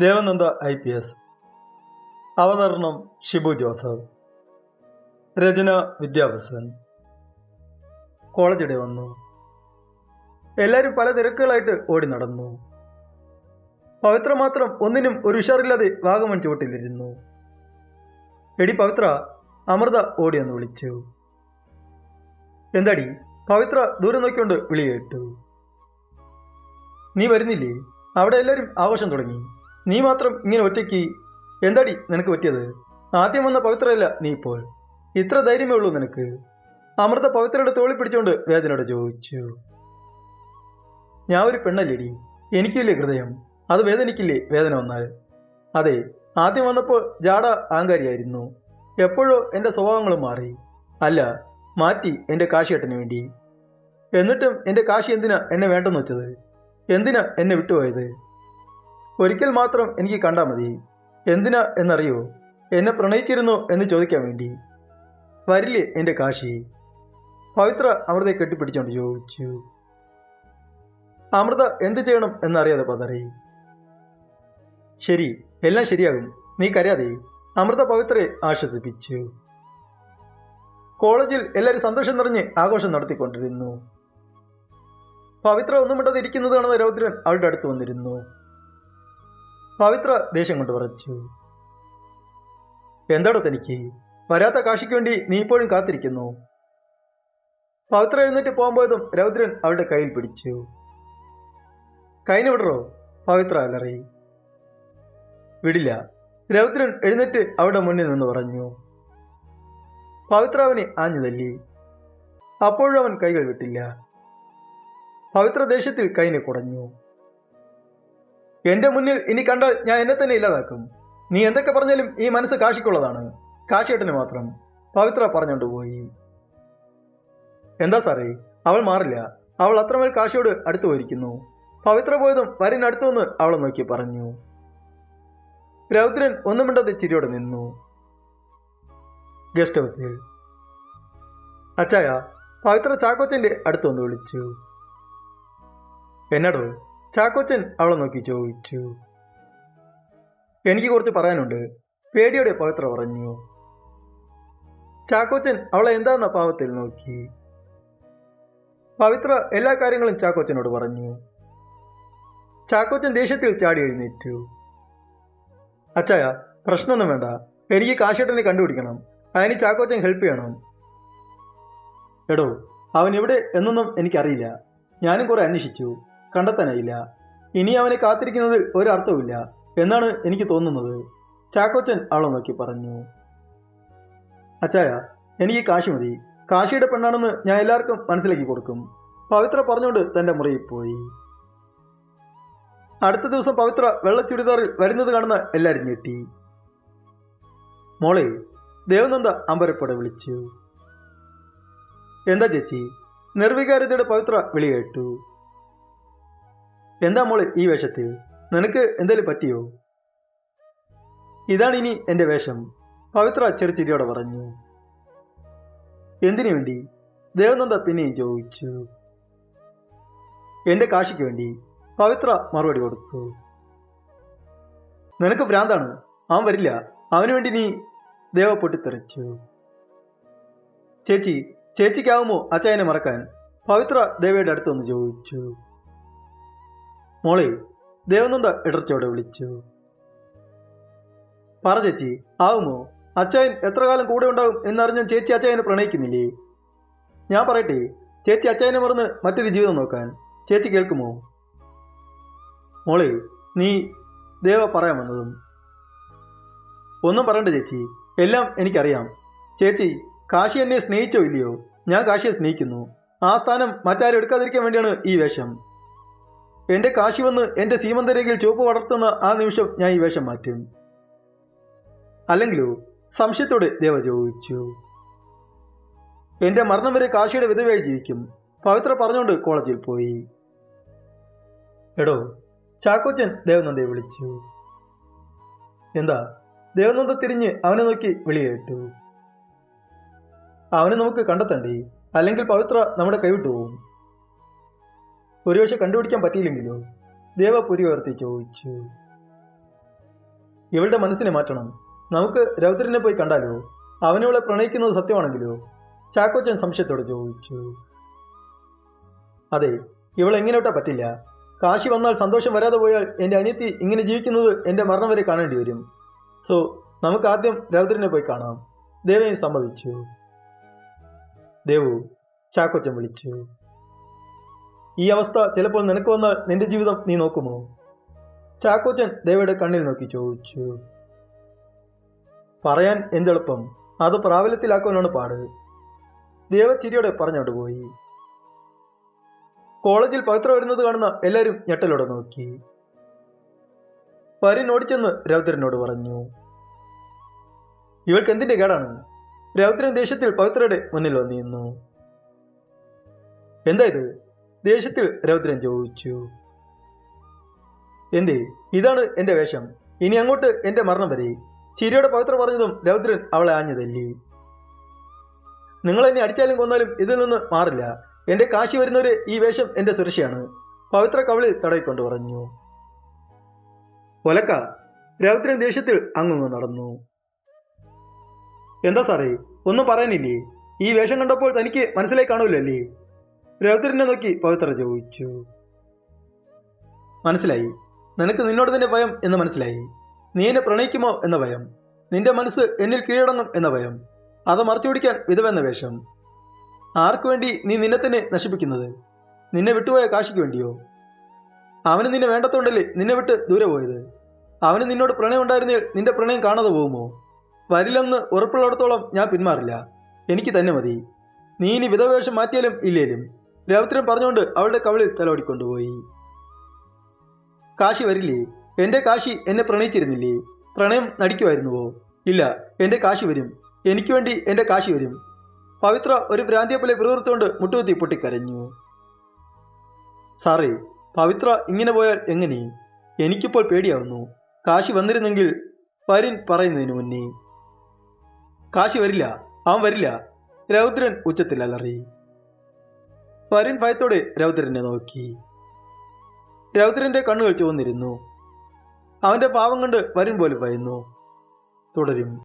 Devananda I P S. അവതരണം Shibu Joseph. രചന വിദ്യാഭ്യാസൻ. കോളേജിടെ വന്നു. എല്ലാവരും പല തിരക്കുകളായിട്ട് ഓടി നടന്നു. പവിത്ര മാത്രം ഒന്നിനും ഒരു ഉഷാറില്ലാതെ വാഗമൺ ചുവട്ടിലിരുന്നു. എടി പവിത്ര അമൃത ഓടിയെന്ന് വിളിച്ചു. എന്താടി? പവിത്ര ദൂരെ നോക്കിക്കൊണ്ട് വിളിയേട്ടു നീ വരുന്നില്ലേ? അവിടെ എല്ലാവരും ആഘോഷം തുടങ്ങി. നീ മാത്രം ഇങ്ങനെ ഒറ്റയ്ക്ക് എന്താടി നിനക്ക് പറ്റിയത്? ആദ്യം വന്ന പവിത്രയല്ല നീ ഇപ്പോൾ. ഇത്ര ധൈര്യമേ ഉള്ളൂ നിനക്ക്. അമൃത പവിത്രയുടെ തോളി പിടിച്ചുകൊണ്ട് വേദനയോട് ചോദിച്ചു. ഞാൻ ഒരു പെണ്ണല്ലേടി. എനിക്കില്ലേ ഹൃദയം. അത് വേദനിക്കില്ലേ വേദന വന്നാൽ? അതെ ആദ്യം വന്നപ്പോൾ ജാട ആങ്കാരിയായിരുന്നു എപ്പോഴോ എന്റെ സ്വഭാവങ്ങൾ മാറി. അല്ല മാറ്റി എന്റെ കാശിയേട്ടന് വേണ്ടി. എന്നിട്ടും എന്റെ കാശി എന്തിനാ എന്നെ വേണ്ടെന്ന് വെച്ചത്? എന്തിനാ എന്നെ വിട്ടുപോയത്? ഒരിക്കൽ മാത്രം എനിക്ക് കണ്ടാൽ മതി. എന്തിനാ എന്നറിയോ? എന്നെ പ്രണയിച്ചിരുന്നു എന്ന് ചോദിക്കാൻ വേണ്ടി. വരില്ലേ എന്റെ കാശി? പവിത്ര അമൃതയെ കെട്ടിപ്പിടിച്ചോണ്ട് ചോദിച്ചു. അമൃത എന്ത് ചെയ്യണം എന്നറിയാതെ പതറി. ശരി എല്ലാം ശരിയാകും. നീ കരയാതെ. അമൃത പവിത്രയെ ആശ്വസിപ്പിച്ചു. കോളേജിൽ എല്ലാവരും സന്തോഷം നിറഞ്ഞ് ആഘോഷം നടത്തിക്കൊണ്ടിരുന്നു. പവിത്ര ഒന്നും മിണ്ടാതെ ഇരിക്കുന്നത് കാണുന്ന രൗദ്രൻ അവളുടെ അടുത്ത് വന്നിരുന്നു. പവിത്ര ദേഷ്യം കൊണ്ട് പറഞ്ഞു. എന്താടോ തനിക്ക്? വരാത്ത കാശിക്ക് വേണ്ടി നീ ഇപ്പോഴും കാത്തിരിക്കുന്നു. പവിത്ര എഴുന്നേറ്റ് പോകുമ്പോഴതും രൗദ്രൻ അവളുടെ കയ്യിൽ പിടിച്ചു. കൈന് വിടറോ? പവിത്ര അലറി. വിടില്ല. രൗദ്രൻ എഴുന്നേറ്റ് അവളുടെ മുന്നിൽ നിന്ന് പറഞ്ഞു. പവിത്ര അവനെ ആഞ്ഞു തല്ലി. അപ്പോഴും അവൻ കൈകൾ വിട്ടില്ല. പവിത്ര ദേഷ്യത്തിൽ കൈനെ കുടഞ്ഞു. എന്റെ മുന്നിൽ ഇനി കണ്ടാൽ ഞാൻ എന്നെ തന്നെ ഇല്ലാതാക്കും. നീ എന്തൊക്കെ പറഞ്ഞാലും ഈ മനസ്സ് കാശിക്കുള്ളതാണ്. കാശിയേട്ടന് മാത്രം. പവിത്ര പറഞ്ഞുകൊണ്ട് പോയി. എന്താ സാറേ? അവൾ മാറില്ല. അവൾ അത്രമേൽ കാശിയോട് അടുത്തു പോയിരിക്കുന്നു. പവിത്ര പോയതും വരിനടുത്തു നിന്ന് അവളെ നോക്കി പറഞ്ഞു. രൗദ്രൻ ഒന്നും മിണ്ടാതെ ചിരിയോടെ നിന്നു. ഗസ്റ്റ് ഹൗസിൽ. അച്ചായ പവിത്ര ചാക്കോച്ചന്റെ അടുത്തൊന്ന് വിളിച്ചു. എന്നടോ? ചാക്കോച്ചൻ അവളെ നോക്കി ചോദിച്ചു. എനിക്ക് കുറച്ച് പറയാനുണ്ട്. പേടിയോടെ പവിത്ര പറഞ്ഞു. ചാക്കോച്ചൻ അവളെ എന്താന്ന പാവത്തിൽ നോക്കി. പവിത്ര എല്ലാ കാര്യങ്ങളും ചാക്കോച്ചനോട് പറഞ്ഞു. ചാക്കോച്ചൻ ദേഷ്യത്തിൽ ചാടി എഴുന്നേറ്റു. അച്ചായ പ്രശ്നമൊന്നും വേണ്ട. എനിക്ക് കാശേട്ടനെ കണ്ടുപിടിക്കണം. അതിന് ചാക്കോച്ചൻ ഹെൽപ്പ് ചെയ്യണം. എടോ അവൻ എവിടെ എന്നൊന്നും എനിക്കറിയില്ല. ഞാനും കുറെ അന്വേഷിച്ചു. കണ്ടെത്താനായില്ല. ഇനി അവനെ കാത്തിരിക്കുന്നതിൽ ഒരർത്ഥവുമില്ല എന്നാണ് എനിക്ക് തോന്നുന്നത്. ചാക്കോച്ചൻ അവളെ നോക്കി പറഞ്ഞു. അച്ചായ എനിക്ക് കാശി മതി. കാശിയുടെ പെണ്ണാണെന്ന് ഞാൻ എല്ലാവർക്കും മനസ്സിലാക്കി കൊടുക്കും. പവിത്ര പറഞ്ഞുകൊണ്ട് തന്റെ മുറിയിൽ പോയി. അടുത്ത ദിവസം പവിത്ര വെള്ള ചുരിദാറിൽ വരുന്നത് കാണുന്ന എല്ലാവരും ഞെട്ടി. മോളെ ദേവനന്ദ അമ്പരപ്പോടെ വിളിച്ചു. എന്താ ചേച്ചി? നിർവികാരതയുടെ പവിത്ര വിളി കേട്ടു എന്താ മോളെ ഈ വേഷത്തിൽ? നിനക്ക് എന്തേലും പറ്റിയോ? ഇതാണ് ഇനി എന്റെ വേഷം പവിത്ര ചെറുചിരിയോടെ പറഞ്ഞു. എന്തിനു വേണ്ടി? ദേവനന്ദ പിന്നെയും ചോദിച്ചു. എന്റെ കാശിക്ക് വേണ്ടി പവിത്ര മറുപടി കൊടുത്തു. നിനക്ക് ഭ്രാന്താണ് അവൻ വരില്ല അവന് വേണ്ടി നീ ദേവ പൊട്ടിത്തെറിച്ചു. ചേച്ചി ചേച്ചിക്കാവുമോ അച്ചായനെ മറക്കാൻ? പവിത്ര ദേവയുടെ അടുത്തൊന്ന് ചോദിച്ചു. മോളെ ദേവനന്ദ ഇടർച്ചയോടെ വിളിച്ചു. പറ ചേച്ചി ആവുമോ? അച്ചായൻ എത്ര കാലം കൂടെ ഉണ്ടാവും എന്നറിഞ്ഞ ചേച്ചി അച്ചായനെ പ്രണയിക്കുന്നില്ലേ? ഞാൻ പറയട്ടെ ചേച്ചി അച്ചായനെ മറന്ന് മറ്റൊരു ജീവിതം നോക്കാൻ ചേച്ചി കേൾക്കുമോ? മോളെ നീ ദേവ പറയാൻ വന്നതും. ഒന്നും പറയണ്ട ചേച്ചി എല്ലാം എനിക്കറിയാം. ചേച്ചി കാശി എന്നെ സ്നേഹിച്ചോ ഇല്ലയോ? ഞാൻ കാശിയെ സ്നേഹിക്കുന്നു. ആ സ്ഥാനം മറ്റാരും എടുക്കാതിരിക്കാൻ വേണ്ടിയാണ് ഈ വേഷം. എന്റെ കാശി വന്ന് എന്റെ സീമന്തരേഖയിൽ ചുവപ്പ് വളർത്തുന്ന ആ നിമിഷം ഞാൻ ഈ വേഷം മാറ്റും. അല്ലെങ്കിലോ സംശയത്തോടെ ദേവ ചോദിച്ചു. എന്റെ മരണം വരെ കാശിയുടെ വിധവയായി ജീവിക്കും. പവിത്ര പറഞ്ഞുകൊണ്ട് കോളേജിൽ പോയി. എടോ ചാക്കോച്ചൻ ദേവനന്ദയെ വിളിച്ചു. എന്താ? ദേവനന്ദ തിരിഞ്ഞ് അവനെ നോക്കി വിളിയേട്ടു അവനെ നമുക്ക് കണ്ടെത്തണ്ടേ? അല്ലെങ്കിൽ പവിത്ര നമ്മുടെ കൈവിട്ടു പോവും. ഒരുപക്ഷെ കണ്ടുപിടിക്കാൻ പറ്റിയില്ലെങ്കിലോ? ദേവപുരി ഉയർത്തി ചോദിച്ചു. ഇവളുടെ മനസ്സിനെ മാറ്റണം. നമുക്ക് രൗദ്രനെ പോയി കണ്ടാലോ? അവനിവളെ പ്രണയിക്കുന്നത് സത്യമാണെങ്കിലോ? ചാക്കോച്ചൻ സംശയത്തോടെ ചോദിച്ചു. അതെ ഇവൾ എങ്ങനെയോട്ടാ പറ്റില്ല? കാശി വന്നാൽ സന്തോഷം വരാതെ പോയാൽ എന്റെ അനിയത്തി ഇങ്ങനെ ജീവിക്കുന്നത് എന്റെ മരണം വരെ കാണേണ്ടി വരും. സോ നമുക്ക് ആദ്യം രൗദ്രനെ പോയി കാണാം. ദേവയും സമ്മതിച്ചു. ദേവു ചാക്കോച്ചൻ വിളിച്ചു. ഈ അവസ്ഥ ചിലപ്പോൾ നിനക്ക് വന്നാൽ നിന്റെ ജീവിതം നീ നോക്കുമോ? ചാക്കോച്ചൻ ദേവയുടെ കണ്ണിൽ നോക്കി ചോദിച്ചു. പറയാൻ എന്തെളുപ്പം? അത് പ്രാബല്യത്തിലാക്കുവാനാണ് പാട്. ദേവ ചിരിയോടെ പറഞ്ഞോണ്ട് പോയി. കോളേജിൽ പവിത്ര വരുന്നത് കാണുന്ന എല്ലാവരും ഞെട്ടലോടെ നോക്കി. പരി ഓടിച്ചെന്ന് രൗദ്രനോട് പറഞ്ഞു. ഇവൾക്ക് എന്തിന്റെ കേടാണ്? രൗദ്രൻ ദേഷ്യത്തിൽ പവിത്രയുടെ മുന്നിൽ വന്നിരുന്നു. എന്താ ഇത്? ദേഷ്യത്തിൽ രൗദ്രൻ ചോദിച്ചു. എന്ത്? ഇതാണ് എന്റെ വേഷം. ഇനി അങ്ങോട്ട് എന്റെ മരണം വരെ. ചിരിയുടെ പവിത്ര പറഞ്ഞതും രൗദ്രൻ അവളെ ആഞ്ഞതല്ലി നിങ്ങൾ എന്നെ അടിച്ചാലും കൊന്നാലും ഇതിൽ നിന്ന് മാറില്ല. എന്റെ കാശി വരുന്നവരെ ഈ വേഷം എന്റെ സുരക്ഷയാണ്. പവിത്ര കവളിൽ തടയിക്കൊണ്ട് പറഞ്ഞു. ഒലക്ക രൗദ്രൻ ദേഷ്യത്തിൽ അങ്ങു നടന്നു. എന്താ സാറേ ഒന്നും പറയാനില്ലേ? ഈ വേഷം കണ്ടപ്പോൾ തനിക്ക് മനസ്സിലായി കാണൂലല്ലേ? രൗദ്രനെ നോക്കി പവിത്ര ചോദിച്ചു. മനസ്സിലായി. നിനക്ക് നിന്നോട് തന്നെ ഭയം എന്ന് മനസ്സിലായി. നീ എന്നെ പ്രണയിക്കുമോ എന്ന ഭയം. നിന്റെ മനസ്സ് എന്നിൽ കീഴടങ്ങും എന്ന ഭയം. അത് മറച്ചു പിടിക്കാൻ വിധവെന്ന വേഷം. ആർക്കു വേണ്ടി നീ നിന്നെ തന്നെ നശിപ്പിക്കുന്നത്? നിന്നെ വിട്ടുപോയ കാശിക്ക് വേണ്ടിയോ? അവന് നിന്നെ വേണ്ടത്തോണ്ടല്ലേ നിന്നെ വിട്ട് ദൂരെ പോയത്? അവന് നിന്നോട് പ്രണയം ഉണ്ടായിരുന്നെങ്കിൽ നിന്റെ പ്രണയം കാണാതെ പോകുമോ? വരില്ലെന്ന് ഉറപ്പുള്ളിടത്തോളം ഞാൻ പിന്മാറില്ല. എനിക്ക് തന്നെ മതി. നീ ഇനി വിധവേഷം മാറ്റിയാലും ഇല്ലേലും. രൗദ്രൻ പറഞ്ഞുകൊണ്ട് അവളുടെ കവിളിൽ തലോടിക്കൊണ്ടുപോയി. കാശി വരില്ലേ? എന്റെ കാശി എന്നെ പ്രണയിച്ചിരുന്നില്ലേ? പ്രണയം നടിക്കുമായിരുന്നുവോ ഇല്ല എന്റെ കാശി വരും. എനിക്ക് വേണ്ടി എന്റെ കാശി വരും. പവിത്ര ഒരു ഭ്രാന്തിയെ പോലെ വിറുവിറുത്തുകൊണ്ട് മുട്ടുകുത്തി പൊട്ടിക്കരഞ്ഞു. സാറേ പവിത്ര ഇങ്ങനെ പോയാൽ എങ്ങനെ? എനിക്കിപ്പോൾ പേടിയാവുന്നു. കാശി വന്നിരുന്നെങ്കിൽ വരിൻ പറയുന്നതിന് മുന്നേ. കാശി വരില്ല അവൻ വരില്ല. രൗദ്രൻ ഉച്ചത്തിൽ അലറി. പരിൻ ഭയത്തോടെ രൗദ്രനെ നോക്കി. രൗദ്രന്റെ കണ്ണുകൾ ചുവന്നിരുന്നു. അവന്റെ പാവം കണ്ട് വരും പോലെ ഭയന്നു. തുടരും.